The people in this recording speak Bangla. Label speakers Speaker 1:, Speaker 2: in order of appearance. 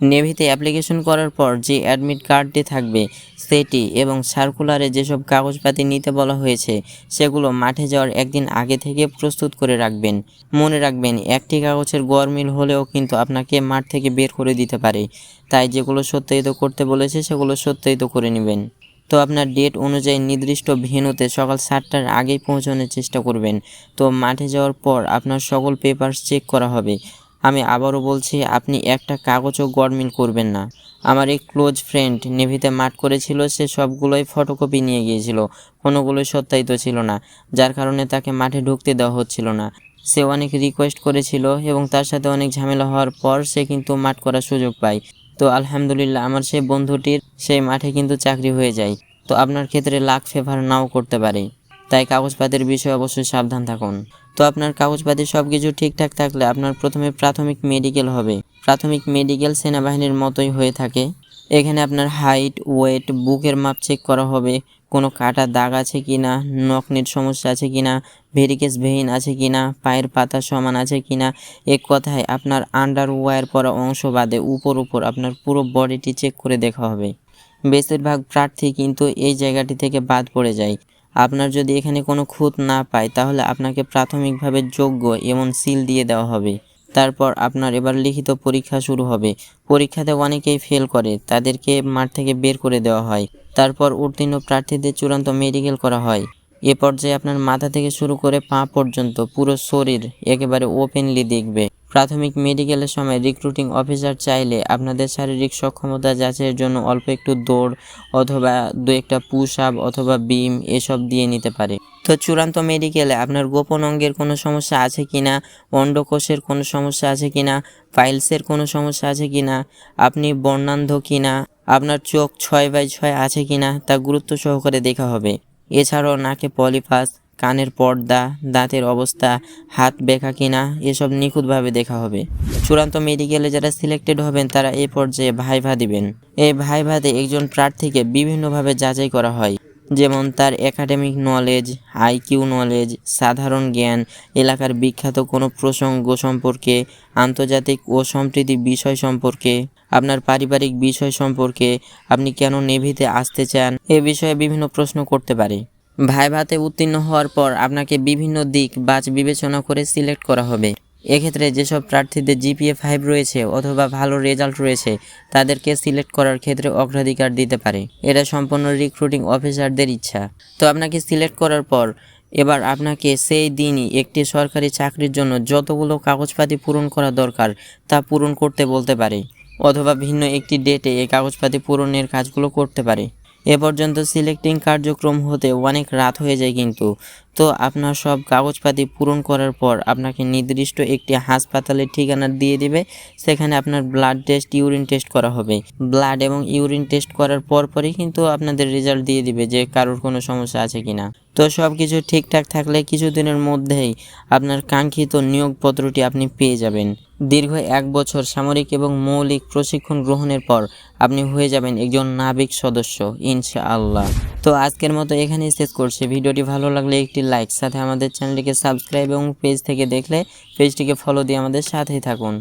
Speaker 1: নেভিতে অ্যাপ্লিকেশন করার পর যে অ্যাডমিট কার্ডটি থাকবে, সেটি এবং সার্কুলারে যেসব কাগজপাতি নিতে বলা হয়েছে, সেগুলো মাঠে যাওয়ার একদিন আগে থেকে প্রস্তুত করে রাখবেন। মনে রাখবেন, একটি কাগজের গরমিল হলেও কিন্তু আপনাকে মাঠ থেকে বের করে দিতে পারে। তাই যেগুলো সত্যায়িত করতে বলেছে, সেগুলো সত্যায়িত করে নেবেন। তো আপনার ডেট অনুযায়ী নির্দিষ্ট ভেনুতে সকাল সাতটার আগেই পৌঁছানোর চেষ্টা করবেন। তো মাঠে যাওয়ার পর আপনার সকল পেপারস চেক করা হবে। আমি আবারও বলছি, আপনি একটা কাগজও গরমিল করবেন না। আমার এক ক্লোজ ফ্রেন্ড নেভিতে মাঠ করেছিল, সে সবগুলোই ফটোকপি নিয়ে গিয়েছিল, কোনোগুলোই সত্যায়িত ছিল না, যার কারণে তাকে মাঠে ঢুকতে দেওয়া হচ্ছিল না। সে অনেক রিকোয়েস্ট করেছিল এবং তার সাথে অনেক ঝামেলা হওয়ার পর সে কিন্তু মাঠ করার সুযোগ পায়। তো আলহামদুলিল্লাহ, আমার সেই বন্ধুটির সেই মাঠে কিন্তু চাকরি হয়ে যায়। তো আপনার ক্ষেত্রে লাখ ফেভার নাও করতে পারে। তাই কাগজপাতির বিষয়ে অবশ্যই সাবধান থাকুন। তো আপনার কাগজপাতি সব কিছু ঠিকঠাক থাকলে আপনার প্রথমে প্রাথমিক মেডিকেল হবে। প্রাথমিক মেডিকেল সেনাবাহিনীর মতোই হয়ে থাকে। এখানে আপনার হাইট, ওয়েট, বুকের মাপ চেক করা হবে। কোনো কাটা দাগ আছে কি না নকনির সমস্যা আছে কি না ভেরিকেস ভেইন আছে কি না পায়ের পাতা সমান আছে কি না এক কথায় আপনার আন্ডার ওয়ার পরা অংশ বাদে উপর উপর আপনার পুরো বডিটি চেক করে দেখা হবে। বেশিরভাগ প্রার্থী কিন্তু এই জায়গাটি থেকে বাদ পড়ে যায়। আপনার যদি এখানে কোনো খুঁত না পায়, তাহলে আপনাকে প্রাথমিকভাবে যোগ্য এমন সিল দিয়ে দেওয়া হবে। তারপর আপনার এবার লিখিত পরীক্ষা শুরু হবে। পরীক্ষাতে অনেকেই ফেল করে, তাদেরকে মাঠ থেকে বের করে দেওয়া হয়। তারপর উত্তীর্ণ প্রার্থীদের চূড়ান্ত মেডিকেল করা হয়। এ পর্যায়ে আপনার মাথা থেকে শুরু করে পা পর্যন্ত পুরো শরীর একেবারে ওপেনলি দেখবে। প্রাথমিক মেডিকেলের সময় রিক্রুটিং অফিসার চাইলে আপনাদের শারীরিক সক্ষমতা যাচাইয়ের জন্য অল্প একটু দৌড় অথবা দু একটা পুশ আপ অথবা বিম এসব দিয়ে নিতে পারে। তো চূড়ান্ত মেডিকেলে আপনার গোপন অঙ্গের কোনো সমস্যা আছে কি না অন্ডকোষের কোনো সমস্যা আছে কি না ফাইলসের কোনো সমস্যা আছে কি না আপনি বর্ণান্ধ কি না আপনার চোখ ছয় বাই ছয় আছে কি না তা গুরুত্ব সহকারে দেখা হবে। এছাড়াও নাকে পলিপাস কানের পর্দা, দাঁতের অবস্থা, হাত বেঁকা কিনা, এসব নিখুঁতভাবে দেখা হবে। চূড়ান্ত মেডিকেলে যারা সিলেক্টেড হবেন, তারা এ পর্যায়ে ভাইভা দিবেন। এই ভাইভাতে একজন প্রার্থীকে বিভিন্নভাবে যাচাই করা হয়। যেমন তার একাডেমিক নলেজ, আইকিউ নলেজ, সাধারণ জ্ঞান, এলাকার বিখ্যাত কোনো প্রসঙ্গ সম্পর্কে, আন্তর্জাতিক ও সম্প্রীতি বিষয় সম্পর্কে, আপনার পারিবারিক বিষয় সম্পর্কে, আপনি কেন নেভিতে আসতে চান, এ বিষয়ে বিভিন্ন প্রশ্ন করতে পারে। ভাইভাতে উত্তীর্ণ হওয়ার পর আপনাকে বিভিন্ন দিক বাছ বিবেচনা করে সিলেক্ট করা হবে। এক্ষেত্রে যেসব প্রার্থীদের জিপিএ ফাইভ রয়েছে অথবা ভালো রেজাল্ট রয়েছে, তাদেরকে সিলেক্ট করার ক্ষেত্রে অগ্রাধিকার দিতে পারে। এটা সম্পূর্ণ রিক্রুটিং অফিসারদের ইচ্ছা। তো আপনাকে সিলেক্ট করার পর এবার আপনাকে সেই দিনই একটি সরকারি চাকরির জন্য যতগুলো কাগজপাতি পূরণ করা দরকার তা পূরণ করতে বলতে পারে, অথবা ভিন্ন একটি ডেটে এই কাগজপাতি পূরণের কাজগুলো করতে পারে। এ পর্যন্ত সিলেক্টিং কার্যক্রম হতে অনেক রাত হয়ে যায় কিন্তু। তো আপনার সব কাগজপাতি পূরণ করার পর আপনাকে নির্দিষ্ট একটি হাসপাতালের ঠিকানা দিয়ে দিবে, সেখানে আপনার ব্লাড টেস্ট ইউরিন টেস্ট করা হবে। ব্লাড এবং ইউরিন টেস্ট করার পরপরই কিন্তু আপনাদের রেজাল্ট দিয়ে দিবে যে কারোর কোনো সমস্যা আছে কি না তো সব কিছু ঠিকঠাক থাকলে কিছুদিনের মধ্যেই আপনার কাঙ্ক্ষিত নিয়োগপত্রটি আপনি পেয়ে যাবেন। দীর্ঘ এক বছর সামরিক এবং মৌলিক প্রশিক্ষণ গ্রহণের পর আপনি হয়ে যাবেন একজন নাবিক সদস্য, ইনশাআল্লাহ। তো আজকের মতো এখানেই শেষ করছি। ভিডিওটি ভালো লাগলে একটি লাইক, সাথে আমাদের চ্যানেলটিকে সাবস্ক্রাইব এবং পেজ থেকে দেখলে পেজটিকে ফলো দিয়ে আমাদের সাথেই থাকুন।